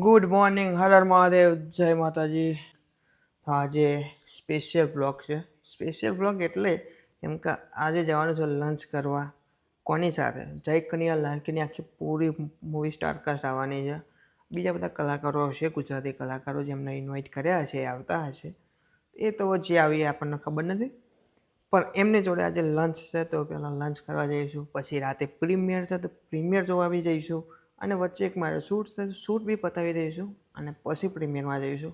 Good morning Har Har Mahadev જય માતાજી આજે સ્પેશિયલ બ્લોગ છે. સ્પેશિયલ બ્લોગ એટલે કેમ કે આજે જવાનું છે લંચ કરવા. કોની સાથે? જય કનિયા લાલકીની આખી પૂરી મૂવી સ્ટારકાસ્ટ આવવાની છે. બીજા બધા કલાકારો હશે, ગુજરાતી કલાકારો જેમને ઇન્વાઇટ કર્યા છે, આવતા હશે. એ તો જે આવી આપણને ખબર નથી. પણ એમની જોડે આજે લંચ છે, તો પહેલાં લંચ કરવા જઈશું. પછી રાતે પ્રીમિયર છે, તો પ્રીમિયર જોવા બી જઈશું. અને વચ્ચે એક મારે શૂટ શૂટ બી પતાવી દઈશું અને પછી પ્રીમિયરમાં જઈશું.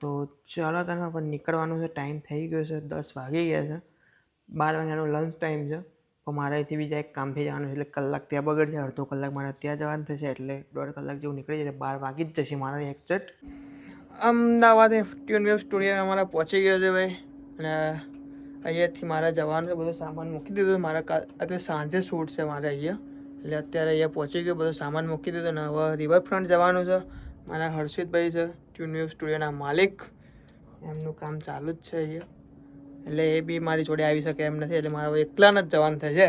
તો ચાલો તમે પણ નીકળવાનું છે, ટાઈમ થઈ ગયો છે, દસ વાગી ગયા છે. બાર વાગ્યાનો લંચ ટાઈમ છે. પણ મારે અહીંથી બીજા એક કામથી જવાનું છે, એટલે કલાક ત્યાં બગડશે, અડધો કલાક મારે ત્યાં જવાનું થશે, એટલે દોઢ કલાક જેવું નીકળી જશે, બાર વાગી જ જશે મારા exact Ahmedabad tune wave studio અમારા પહોંચી ગયો છે ભાઈ. અને અહીંયાથી મારે જવાનું છે, બધો સામાન મૂકી દીધો. મારા અત્યારે સાંજે શૂટ છે મારે અહીંયા. એટલે અત્યારે અહીંયા પહોંચી ગયો, બધો સામાન મૂકી દીધો ને હવે રિવરફ્રન્ટ જવાનું છે. મારા હર્ષિતભાઈ છે ટ્યુ ન્યૂ સ્ટુડિયોના માલિક. એમનું કામ ચાલુ જ છે અહીંયા. એટલે એ બી મારી જોડે આવી શકે એમ નથી, એટલે મારે હવે એકલાને જ જવાનું થશે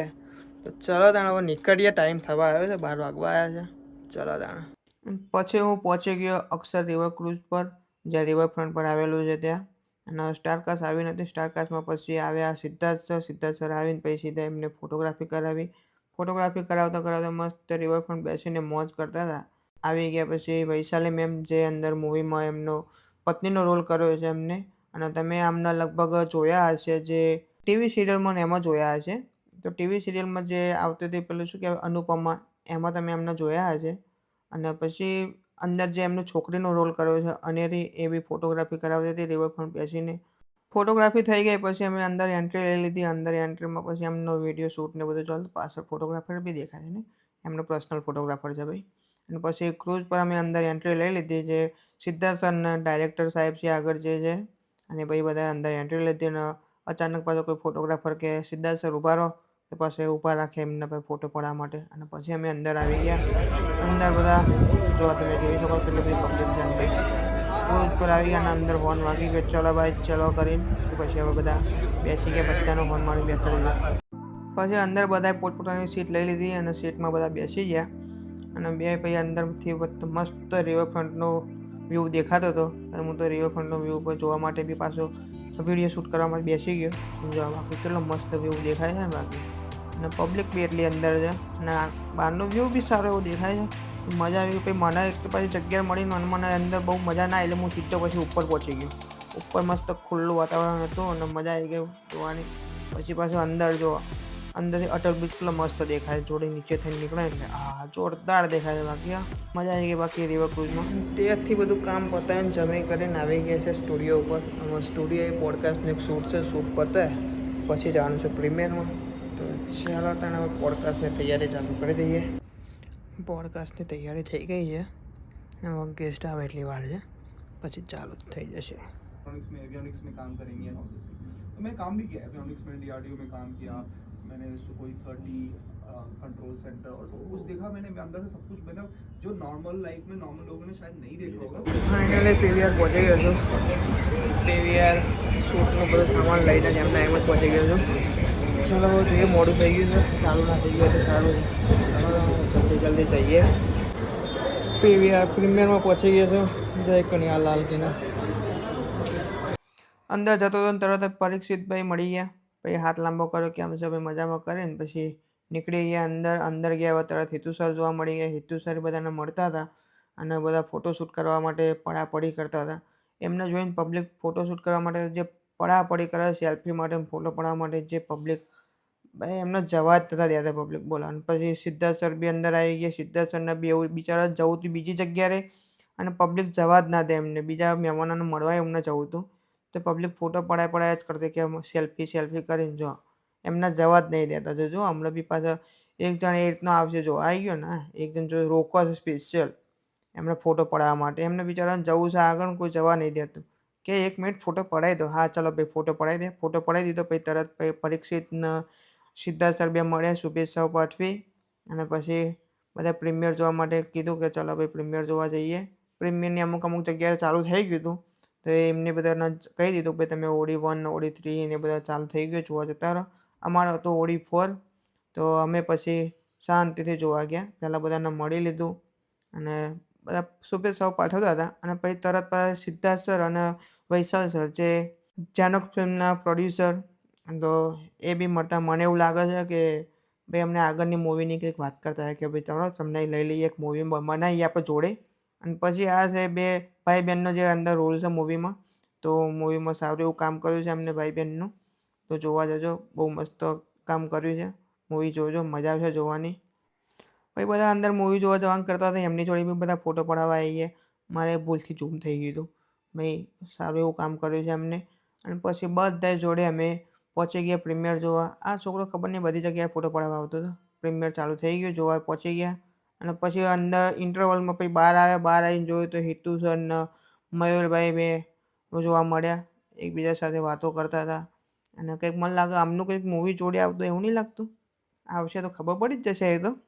તો ચલો તાણે હવે નીકળીએ ટાઈમ થવા આવ્યો છે, બાર વાગવા આવ્યા છે. ચલો તાણે. પછી હું પહોંચી ગયો અક્ષર રિવર ક્રુઝ પર, જ્યાં રિવરફ્રન્ટ પર આવેલું છે ત્યાં. અને સ્ટારકાસ્ટ આવી નથી સ્ટારકાસ્ટમાં પછી આવ્યા સિદ્ધાર્થ સર સિદ્ધાર્થ સર આવીને પછી સીધા એમને ફોટોગ્રાફી કરાવી. ફોટોગ્રાફી કરાવતા કરાવતા મસ્ત રિવરફ્રન્ટ બેસીને મોજ કરતા હતા. આવી ગયા પછી વૈશાલી મેમ જે અંદર મૂવીમાં એમનો પત્નીનો રોલ કર્યો છે એમને, અને તમે આમના લગભગ જોયા હશે જે ટીવી સિરિયલમાં એમાં જોયા હશે. તો ટીવી સિરિયલમાં જે આવતી હતી પેલું શું કહેવાય, અનુપમા, એમાં તમે એમને જોયા હશે. અને પછી અંદર જે એમનો છોકરીનો રોલ કર્યો છે, અનેરી એવી ફોટોગ્રાફી કરાવતી હતી રિવરફ્રન્ટ બેસીને. ફોટોગ્રાફી થઈ ગઈ, પછી અમે અંદર એન્ટ્રી લઈ લીધી. અંદર એન્ટ્રીમાં પછી એમનો વીડિયો શૂટ ને બધું ચાલતું. પાછળ ફોટોગ્રાફર બી દેખાય ને? એમનો પર્સનલ ફોટોગ્રાફર છે ભાઈ. અને પછી ક્રૂઝ પર અમે અંદર એન્ટ્રી લઈ લીધી જે સિદ્ધાર્થ સરના ડાયરેક્ટર સાહેબ છે આગળ જે છે. અને પછી બધા અંદર એન્ટ્રી લીધી અને અચાનક પાછો કોઈ ફોટોગ્રાફર કે સિદ્ધાર્થ સર ઊભા રહો, તો પાસે ઊભા રાખે એમને પછી ફોટો પડવા માટે. અને પછી અમે અંદર આવી ગયા. અંદર બધા, જો તમે જોઈ શકો કેટલી બધી પબ્લિક છે અંદર ક્રૂઝ પર આવી ગયા અને અંદર ફોન વાગી ગયો ચલો ભાઈ, ચલો કરીને. તો પછી હવે બધા બેસી ગયા, બધાનો ફોન મારી બેસાડી દીધો પછી અંદર બધાએ પોતપોતાની સીટ લઈ લીધી અને સીટમાં બધા બેસી ગયા. અને બે પછી અંદરથી મસ્ત રિવરફ્રન્ટનો વ્યૂ દેખાતો હતો. અને હું તો રિવરફ્રન્ટનો વ્યૂ પર જોવા માટે બી પાછો વીડિયો શૂટ કરવા માટે બેસી ગયો. જોવા બાકી કેટલો મસ્ત વ્યૂ દેખાય છે બાકી? અને પબ્લિક બી એટલી અંદર છે. અને બહારનો વ્યૂ બી સારો એવો દેખાય છે. મજા આવી પછી મને એક તો પછી જગ્યા મળી અને મને અંદર બહુ મજા ના એટલે હું સીધો પછી ઉપર પહોંચી ગયો. ઉપર મસ્ત ખુલ્લું વાતાવરણ હતું અને મજા આવી ગઈ જોવાની. પછી પાછું અંદર જો, અંદરથી અટલ બ્રિજ પેલો મસ્ત દેખાય. જોડે નીચે થઈને નીકળે એટલે આ જોરદાર દેખાય છે બાકી મજા આવી ગઈ બાકી રિવર ક્રુઝમાં ત્યાંથી બધું કામ પતાવીને જમી કરીને આવી ગયા છે સ્ટુડિયો ઉપર. સ્ટુડિયો એ પોડકાસ્ટનું એક શૂટ છે શૂટ પતાય પછી જવાનું છે પ્રીમિયરમાં તો ચાલો તને હવે પોડકાસ્ટની તૈયારી ચાલુ કરી દઈએ. પોડકાસ્ટની તૈયારી થઈ ગઈ છે હવે ગેસ્ટ આવે એટલી વાર છે પછી ચાલુ જ થઈ જશે इलेक्ट्रॉनिक्स में एवियोनिक्स में काम करेंगे एंड ऑल दिस तो मैं काम भी किया एवियोनिक्स में डीआरडीओ में काम किया मैंने सुकोई थर्टी कंट्रोल सेंटर और सब कुछ देखा मैंने अंदर से सब कुछ मतलब जो नॉर्मल लाइफ में नॉर्मल लोगों ने शायद नहीं देखा होगा ફાઇનલી પીવીઆર પહોંચી ગયો છું પીવીઆર શૂટનો બધો સામાન લઈને જેમ ટાઈમ જ પહોંચી ગયો છું ચલો જોઈએ મોડું થઈ ગયું છે ચાલુ ના થઈ ગયું સારું જલ્દી જલ્દી જઈએ પીવીઆર પ્રીમિયરમાં પહોંચી ગયો છું જય કન્યા લાલ કિના અંદર જતો હતો તરત પરીક્ષિતભાઈ મળી ગયા પછી હાથ લાંબો કર્યો કેમ છે ભાઈ મજામાં કરીને પછી નીકળી ગયા અંદર અંદર ગયા હવે તરત હેતુ સર જોવા મળી ગયા હેતુ સર બધાને મળતા હતા અને બધા ફોટોશૂટ કરવા માટે પડાપડી કરતા હતા। એમને જોઈને પબ્લિક ફોટોશૂટ કરવા માટે જે પડાપડી કરે સેલ્ફી માટે ફોટો પડાવવા માટે જે પબ્લિક ભાઈ, એમને જવા જ નતા દેતા પબ્લિક બોલાવાનું. પછી સિદ્ધાર્થ સર બી અંદર આવી ગયા. સિદ્ધાર્થ સરને બી એવું બિચારા જવું હતું બીજી જગ્યાએ અને પબ્લિક જવા જ ના દે એમને. બીજા મહેમાનોને મળવા એમને જવું હતું. તો પબ્લિક ફોટો પડાય પડાય જ કરતી કે સેલ્ફી સેલ્ફી કરીને જો. એમને જવા જ નહીં દેતા. તો જો, હમણાં બી પાછા એક જણ એ રીતનો આવશે. જો, આવી ગયો ને એક જણ જો રોકવા છે સ્પેશિયલ એમને ફોટો પડાવવા માટે. એમને બિચારાને જવું છે આગળ કોઈ જવા નહીં દેતું. કે એક મિનિટ ફોટો પડાવી દો. હા, ચલો ભાઈ ફોટો પડાવી દે. ફોટો પડાવી દીધો, પછી તરત પછી પરીક્ષિતને સિદ્ધાર્થ સર બે મળ્યા શુભેચ્છાઓ પાઠવી અને પછી બધા પ્રીમિયર જોવા માટે કીધું કે ચલો ભાઈ પ્રીમિયર જોવા જઈએ. પ્રીમિયરની અમુક અમુક જગ્યાએ ચાલુ થઈ ગયું હતું. તો એમને બધાને કહી દીધું કે તમે ઓડી વન ઓડી થ્રી ને બધા ચાલુ થઈ ગયું, જોવા જતા રહો. અમારો હતો ઓડી ફોર તો અમે પછી શાંતિથી જોવા ગયા. પહેલાં બધાને મળી લીધું અને બધા શુભેચ્છાઓ પાઠવતા હતા. અને પછી તરત સિદ્ધાર્થ સર અને વૈશાલ સર જે જાનક ફિલ્મના પ્રોડ્યુસર તો એ બી મળતા મને એવું લાગે છે કે ભાઈ અમને આગળની મૂવીની કંઈક વાત કરતા કે ભાઈ ચાલો તમને લઈ લઈએ એક મૂવી બનાવીએ આપણે જોડે. અને પછી આ છે બે ભાઈ બહેનનો જે અંદર રોલ છે મૂવીમાં તો મૂવીમાં સારું એવું કામ કર્યું છે એમને ભાઈ બહેનનું તો જોવા જજો, બહુ મસ્ત કામ કર્યું છે. મૂવી જોજો, મજા આવશે જોવાની. પછી બધા અંદર મૂવી જોવા જવાનું કરતા હતા, એમની જોડે બી બધા ફોટો પડાવવા આવી ગયા. મારે ભૂલથી ઝૂમ થઈ ગયું હતું. ભાઈ સારું એવું કામ કર્યું છે એમને. અને પછી બધા જોડે અમે પહોંચી ગયા પ્રીમિયર જોવા. આ છોકરો ખબર નહીં બધી જગ્યાએ ફોટો પડાવવા આવતો હતો. પ્રીમિયર ચાલુ થઈ ગયું, જોવા પહોંચી ગયા. અને પછી અંદર ઇન્ટરવલમાં પછી બહાર આવ્યા, બહાર આવીને જોયું તો હિતુ સર મયુરભાઈ બે જોવા મળ્યા. એકબીજા સાથે વાતો કરતા હતા. અને કંઈક મને લાગે આમનું કંઈક મૂવી જોડે આવતું એવું નહીં લાગતું? આવશે તો ખબર પડી જ જશે એ તો.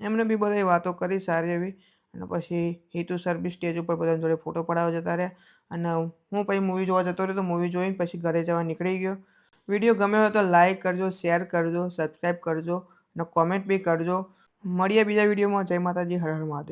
એમને બી બધી વાતો કરી સારી એવી. અને પછી હિતુ સર બી સ્ટેજ ઉપર બધા જોડે ફોટો પડાવવા જતા રહ્યા. અને હું પછી મૂવી જોવા જતો રહ્યો તો મૂવી જોઈને પછી ઘરે જવા નીકળી ગયો. વીડિયો ગમ્યો હોય તો લાઈક કરજો શેર કરજો સબસ્ક્રાઈબ કરજો અને કોમેન્ટ બી કરજો. મળીએ બીજા વિડીયોમાં જય માતાજી, હર હર મહાદેવ.